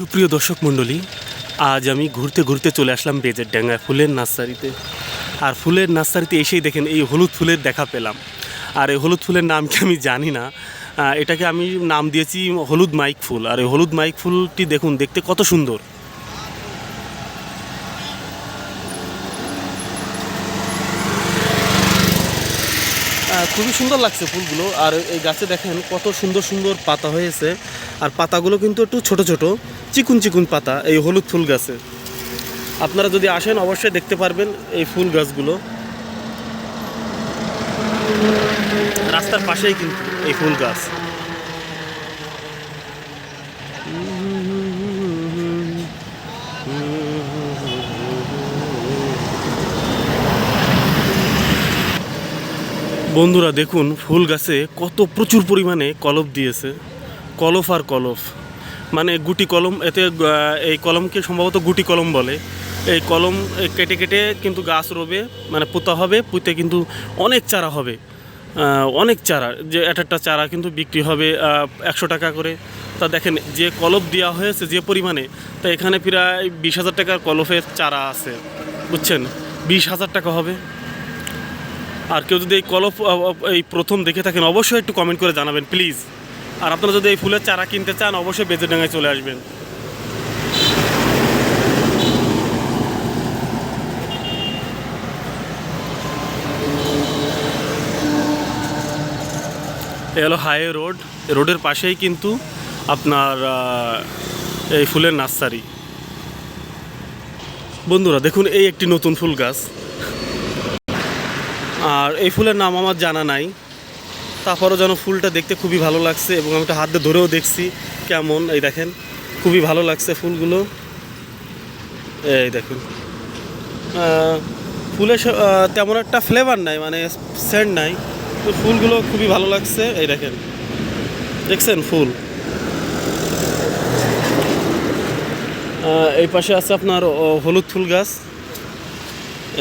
সুপ্রিয় দর্শক মণ্ডলী, আজ আমি ঘুরতে ঘুরতে চলে আসলাম বেজের ডাঙ্গায় ফুলের নার্সারিতে। আর ফুলের নার্সারিতে এসেই দেখেন এই হলুদ ফুলের দেখা পেলাম। আর এই হলুদ ফুলের নাম কি আমি জানি না। এটাকে আমি নাম দিয়েছি হলুদ মাইক ফুল। আর এই হলুদ মাইক ফুলটি দেখুন, দেখতে কত সুন্দর। খুবই সুন্দর লাগছে ফুলগুলো। আর এই গাছে দেখেন কত সুন্দর সুন্দর পাতা হয়েছে। আর পাতাগুলো কিন্তু একটু ছোট ছোট, চিকুন চিকুন পাতা, এই হলুদ ফুল গাছে। আপনারা যদি আসেন, অবশ্যই দেখতে পারবেন এই ফুল গাছগুলো। রাস্তার পাশেই কিন্তু এই ফুল গাছ। বন্ধুরা, দেখুন, ফুল গাছে কত প্রচুর পরিমাণে কলপ দিয়েছে। কলফ আর কলফ। মানে গুটি কলম, এতে এই কলমকে সম্ভবত গুটি কলম বলে। এই কলম কেটে কেটে কিন্তু গাছ রোবে মানে পোতা হবে, পুঁতে কিন্তু অনেক চারা হবে। অনেক চারা, যে এক একটা চারা কিন্তু বিক্রি হবে একশো টাকা করে। তা দেখেন, যে কলপ দেওয়া হয়েছে যে পরিমাণে, তা এখানে প্রায় বিশ হাজার টাকার কলফের চারা আছে, বুঝছেন? বিশ হাজার টাকা হবে। আর কেউ যদি এই কলপ এই প্রথম দেখে থাকেন, অবশ্যই একটু কমেন্ট করে জানাবেন প্লিজ আর আপনারা যদি এই ফুলের চারা কিনতে চান, অবশ্যই বেজেডাঙ্গায় চলে আসবেন। এ হলো হাইওয়ে রোড। রোডের পাশেই কিন্তু আপনার এই ফুলের নার্সারি। বন্ধুরা, দেখুন এই একটি নতুন ফুল গাছ। আর এই ফুলের নাম আমার জানা নাই। তারপরও যেন ফুলটা দেখতে খুবই ভালো লাগছে এবং আমি একটা হাত দিয়ে ধরেও দেখছি কেমন। এই দেখেন, খুবই ভালো লাগছে ফুলগুলো। এই দেখুন। ফুলের তেমন একটা ফ্লেভার নাই মানে সেন্ট নাই। তো ফুলগুলো খুবই ভালো লাগছে। এই দেখেন, দেখছেন ফুল? এই পাশে আছে আপনার হলুদ ফুল গাছ।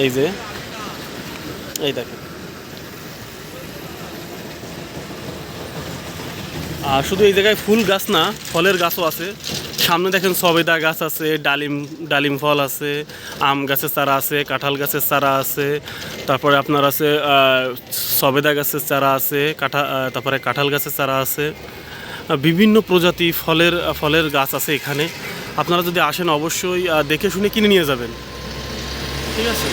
এই যে, এই দেখেন। আর শুধু এই জায়গায় ফুল গাছ না, ফলের গাছও আছে। সামনে দেখেন সবেদা গাছ আছে, ডালিম ডালিম ফল আছে, আম গাছের চারা আছে, কাঁঠাল গাছের চারা আছে, তারপরে আপনার আছে সবেদা গাছের চারা আছে, কাঁঠা তারপরে কাঁঠাল গাছের চারা আছে। বিভিন্ন প্রজাতি ফলের ফলের গাছ আছে এখানে। আপনারা যদি আসেন অবশ্যই দেখে শুনে কিনে নিয়ে যাবেন। ঠিক আছে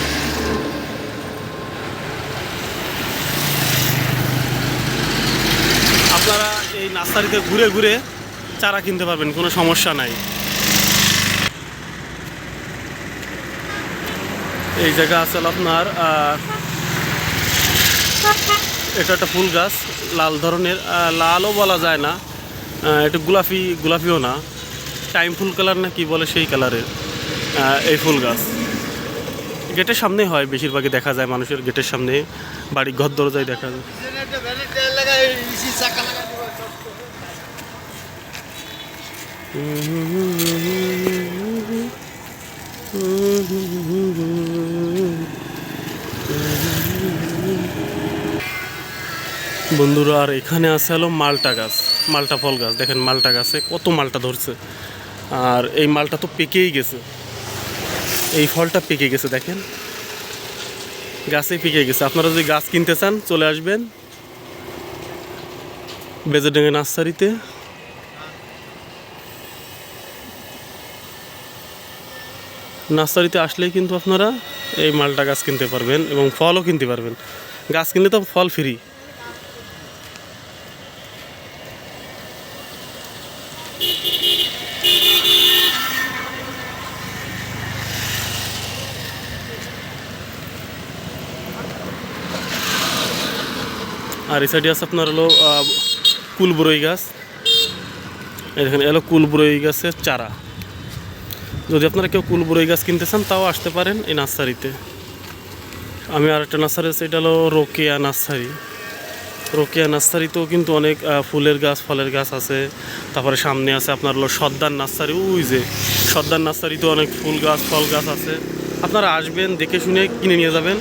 আপনারা এই নার্সারিতে ঘুরে ঘুরে চারা কিনতে পারবেন, কোনো সমস্যা নাই। এই জায়গা আছে আপনার এটা একটা ফুল গাছ, লাল ধরনের লালও বলা যায় না এটা গোলাপি, গোলাপিও না। টাইম ফুল কালার না কি বলে সেই কালারের এই ফুল গাছ। গেটের সামনে হয়, বেশিরভাগই দেখা যায় মানুষের গেটের সামনে বাড়ি ঘর দরজায় দেখা যায়। বন্ধুরা, আর এখানে আছে হলো মালটা গাছ, মালটা ফল গাছ। দেখেন মালটা গাছে কত মালটা ধরছে। আর এই মালটা তো পেকেই গেছে। এই ফলটা পেকে গেছে, দেখেন। গাছে পেকে গেছে। আপনারা যদি গাছ কিনতে চান, চলে আসবেন বেজেডেঙ্গে নার্সারিতে। নার্সারিতে আসলেই কিন্তু আপনারা এই মালটা গাছ কিনতে পারবেন এবং ফলও কিনতে পারবেন। গাছ কিনলে তো ফল ফ্রি আর এই সাইডে আছে আপনার হলো কুলবরই গাছ। এখানে এলো কুলবরই গাছের চারা। যদি আপনারা কেউ কুলবরই গাছ কিনতে চান, তাও আসতে পারেন এই নার্সারিতে। আমি আর একটা নার্সারি আছে, এটা হলো রোকেয়া নার্সারি। রোকেয়া নার্সারিতেও কিন্তু অনেক ফুলের গাছ, ফলের গাছ আছে। তারপরে সামনে আছে আপনার হলো সর্দার নার্সারি। ওই যে, সর্দার নার্সারিতে অনেক ফুল গাছ, ফল গাছ আছে। আপনারা আসবেন, দেখে শুনে কিনে নিয়ে যাবেন।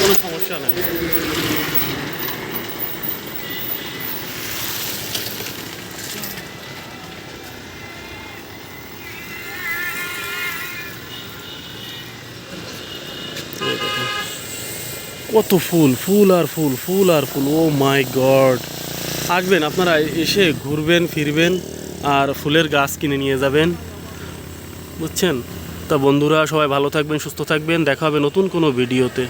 কোনো সমস্যা নেই। কত ফুল ফুল আর ফুল ফুল আর ফুল, ও মাই গড। আসবেন আপনারা, এসে ঘুরবেন, ফিরবেন, আর ফুলের গাছ কিনে নিয়ে যাবেন। বুঝছেন? তা বন্ধুরা, সবাই ভালো থাকবেন, সুস্থ থাকবেন, দেখা হবে নতুন কোনো ভিডিওতে।